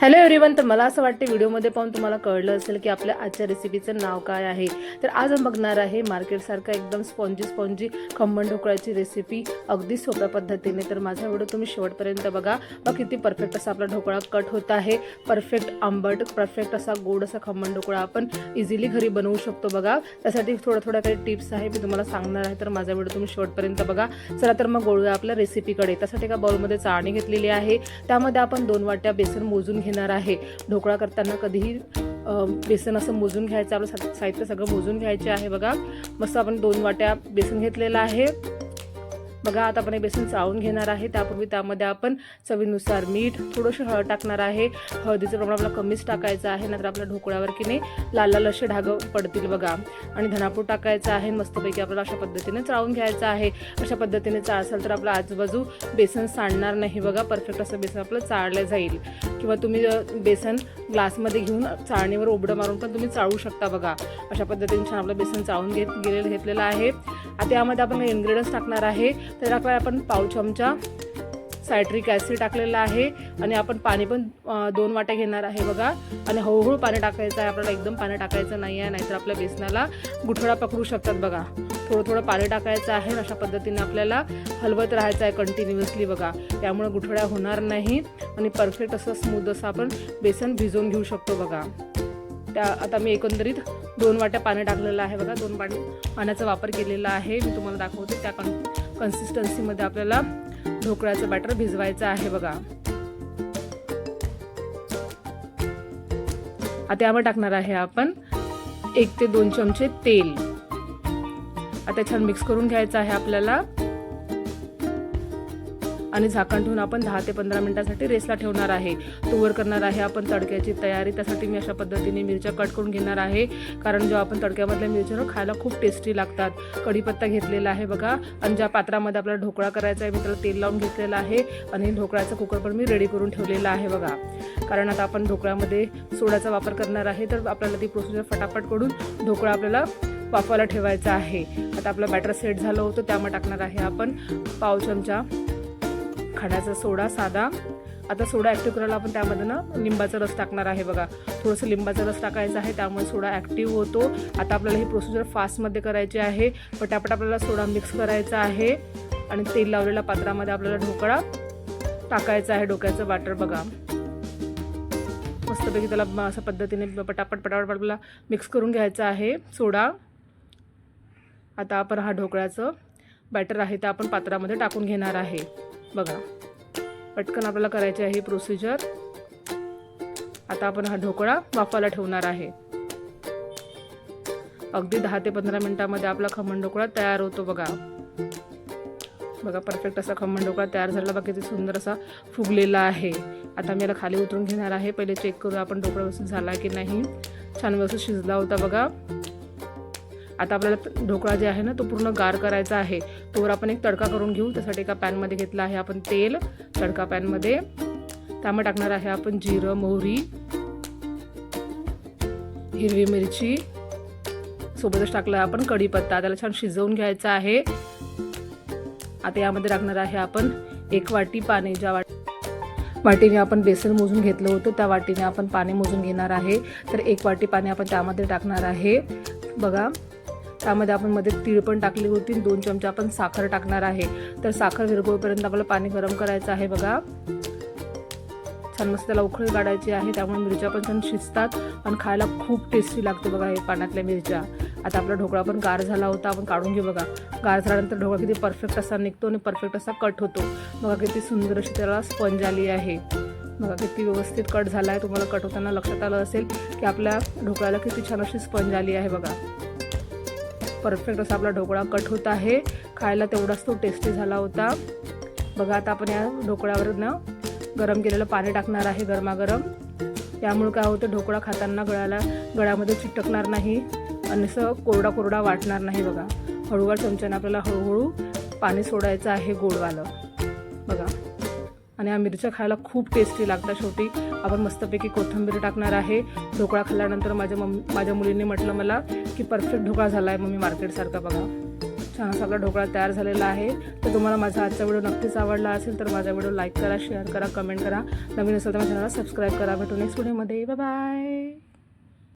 Hello everyone तर मला असं वाटते व्हिडिओमध्ये पाहून तुम्हाला कळलं असेल की आपल्या आजच्या रेसिपीचं नाव काय आहे. तर आज आपण बघणार आहे मार्केटसारखा एकदम स्पॉन्जी स्पॉन्जी खमण ढोकळ्याची रेसिपी अगदी सोप्या पद्धतीने. तर माझा व्हिडिओ तुम्ही शेवटपर्यंत बघा. मग किती परफेक्ट असा आपला ढोकळा कट होत आहे. परफेक्ट आंबट परफेक्ट असा गोड असा खमण ढोकळा आपण इझिली घरी बनवू शकतो बघा. त्यासाठी थोडं थोड्या काही टिप्स आहे मी तुम्हाला सांगणार आहे. तर माझा व्हिडिओ तुम्ही शेवटपर्यंत बघा. चला तर मग गोळूया आपल्या रेसिपीकडे त्यासाठी एका बाउलमध्ये चाळणी घेतलेली आहे. त्यामध्ये आपण दोन वाट्या बेसन मोजून घेणार आहे. ढोकळा करताना कधीही बेसन असं मोजून घ्यायचं आपलं साहित्य सगळं मोजून घ्यायचे आहे बघा. मस्त आपण दोन वाट्या बेसन घेतलेलं आहे. बघा आता आपण हे बेसन चाळून घेणार आहे. त्यापूर्वी त्यामध्ये आपण चवीनुसार मीठ थोडंसं हळद टाकणार आहे. हळदीचं प्रमाण आपल्याला कमीच टाकायचं आहे नंतर आपल्या ढोकळ्यावर की नाही लाल लाल असे ढागं पडतील बघा. आणि धनापूर टाकायचं आहे मस्तपैकी आपल्याला अशा पद्धतीने चाळून घ्यायचं आहे. अशा पद्धतीने चाळसाल तर आपलं आजूबाजू बेसन सांडणार नाही बघा. परफेक्ट असं बेसन आपलं चाळलं जाईल. किंवा तुम्ही बेसन ग्लासमध्ये घेऊन चाळणीवर उबडं मारून पण तुम्ही चाळू शकता बघा. अशा पद्धतीने छान आपलं बेसन चाळून घेत गेलेलं घेतलेलं आहे. आता यामध्ये आपण इन्ग्रेडियंट्स टाकणार आहे. तर टाकला आपण पाव चमचा सायट्रिक ॲसिड टाकलेलं आहे. आणि आपण पाणी पण दोन वाट्या घेणार आहे बघा. आणि हळूहळू पाणी टाकायचं आहे. आपल्याला एकदम पाणी टाकायचं नाही आहे नाहीतर आपल्या बेसनाला गुठळा पकडू शकतात बघा. थोडं थोडं पाणी टाकायचं आहे आणि अशा पद्धतीने आपल्याला हलवत राहायचं आहे कंटिन्युअसली बघा. त्यामुळे गुठळ्या होणार नाही. आणि परफेक्ट असं स्मूथ असं आपण बेसन भिजवून घेऊ शकतो बघा. त्या आता मी एकंदरीत दोन वाट्या पाणी टाकलेलं आहे बघा दोन पाणी पाण्याचा वापर केलेला आहे. मी तुम्हाला दाखवते त्या कन कन्सिस्टन्सीमध्ये आपल्याला ढोकळ्याचं बॅटर भिजवायचं आहे बघा. आता यावर टाकणार आहे आपण एक ते दोन चमचे तेल. आता छान मिक्स करून घ्यायचं आहे आपल्याला. आणि झाकण ठेवून आपण दहा ते पंधरा मिनिटासाठी रेसला ठेवणार आहे. तोवर करणार आहे आपण तडक्याची तयारी. त्यासाठी मी अशा पद्धतीने मिरच्या कट करून घेणार आहे. कारण जेव्हा आपण तडक्यामधल्या मिरच्या खायला खूप टेस्टी लागतात. कढीपत्ता घेतलेला आहे बघा. आणि ज्या पात्रामध्ये आपल्याला ढोकळा करायचा आहे मी त्याला तेल लावून घेतलेलं आहे. आणि ढोकळ्याचा कुकर पण मी रेडी करून ठेवलेला आहे बघा. कारण आता आपण ढोकळ्यामध्ये सोड्याचा वापर करणार आहे तर आपल्याला ती प्रोसिजर फटाफट करून ढोकळा आपल्याला वाफायला ठेवायचा आहे. आता आपलं बॅटर सेट झालं होतं त्यामुळे टाकणार आहे आपण पाव चमचा खाण्याचा सोडा साधा. आता सोडा ॲक्टिव्ह करायला आपण त्यामध्ये ना लिंबाचा रस टाकणार आहे बघा. थोडंसं लिंबाचा रस टाकायचा आहे त्यामुळे सोडा ॲक्टिव्ह होतो. आता आपल्याला ही प्रोसिजर फास्टमध्ये करायची आहे. पटापट आपल्याला सोडा मिक्स करायचा आहे. आणि तेल लावलेल्या पात्रामध्ये आपल्याला ढोकळा टाकायचा आहे डोक्याचं बॅटर बघा. मस्तपैकी त्याला असं अशा पद्धतीने पटापट पटापट आपल्याला मिक्स करून घ्यायचं आहे सोडा. आता आपण हा ढोकळ्याचं बॅटर आहे ते आपण पात्रामध्ये टाकून घेणार आहे. बघा. पटकन आपल्याला करायची आहे प्रोसिजर आता आपण हा ढोकळा वाफायला ठेवणार आहे. अगदी दहा ते पंधरा मिनिटामध्ये आपला खमण ढोकळा तयार होतो बघा. बघा परफेक्ट असा खमण ढोकळा तयार झाला. बघा किती सुंदर असा फुगलेला आहे. आता मी याला खाली उतरून घेणार आहे. पहिले चेक करू आपण ढोकळा व्यवस्थित झाला की नाही. छान व्यवस्थित शिजला होता बघा. आता आपल्याला ढोकळा जे आहे ना तो पूर्ण गार करायचा आहे. तोवर आपण एक तडका करून घेऊ. त्यासाठी एका पॅनमध्ये घेतला आहे आपण तेल. तडका पॅनमध्ये त्यामध्ये टाकणार आहे आपण जिरं मोहरी हिरवी मिरची. सोबतच टाकला आहे आपण कढीपत्ता. त्याला छान शिजवून घ्यायचा आहे. आता यामध्ये टाकणार आहे आपण एक वाटी पाणी. ज्या वाट वाटीने आपण बेसन मोजून घेतलं होतं त्या वाटीने आपण पाणी मोजून घेणार आहे. तर एक वाटी पाणी आपण त्यामध्ये टाकणार आहे. बघा. त्यामध्ये आपण मध्ये तीळ पण टाकली होती. आणि दोन चमचे आपण साखर टाकणार आहे. तर साखर विरघळपर्यंत आपल्याला पाणी गरम करायचं आहे बघा. छान मस्त त्याला उखळी काढायची आहे. त्यामुळे मिरच्या पण छान शिजतात आणि खायला खूप टेस्टी लागते बघा हे पाण्यातल्या मिरच्या. आता आपला ढोकळा पण गार झाला होता. आपण काढून घेऊ बघा. गार झाल्यानंतर ढोकळा किती परफेक्ट असा निघतो आणि परफेक्ट असा कट होतो. बघा किती सुंदर अशी त्याला स्पंज आली आहे. बघा किती व्यवस्थित कट झाला आहे तुम्हाला कट होताना लक्षात आलं असेल की आपल्या ढोकळ्याला किती छान अशी स्पंज आली आहे बघा. परफेक्ट असा आपला ढोकळा कट होत आहे. खायला तेवढाच तो टेस्टी झाला होता. बघा आता आपण या ढोकळ्यावर ना गरम केलेलं पाणी टाकणार आहे गरमागरम. त्यामुळे काय होतं ढोकळा खाताना गळ्याला गळ्यामध्ये चिटकणार नाही. आणि असं कोरडा कोरडा वाटणार नाही बघा. हळूवार चमच्याने आपल्याला हळूहळू पाणी सोडायचं आहे गोडवालं. बघा. आणि ह्या मिरच्या खायला खूप टेस्टी लागतात शेवटी. आपण मस्तपैकी कोथिंबीर टाकणार आहे. ढोकळा खाल्ल्यानंतर माझ्या मम माझ्या मुलीने म्हटलं मला की परफेक्ट ढोकळा झाला आहे मम्मी मार्केटसारखा बघा. छान असा आपला ढोकळा तयार झालेला आहे. तर तुम्हाला माझा आजचा व्हिडिओ नक्कीच आवडला असेल तर माझा व्हिडिओ लाईक करा शेअर करा कमेंट करा. नवीन असेल तर माझ्या चॅनलला सबस्क्राईब करा. भेटू नेक्स्ट व्हिडिओमध्ये बाय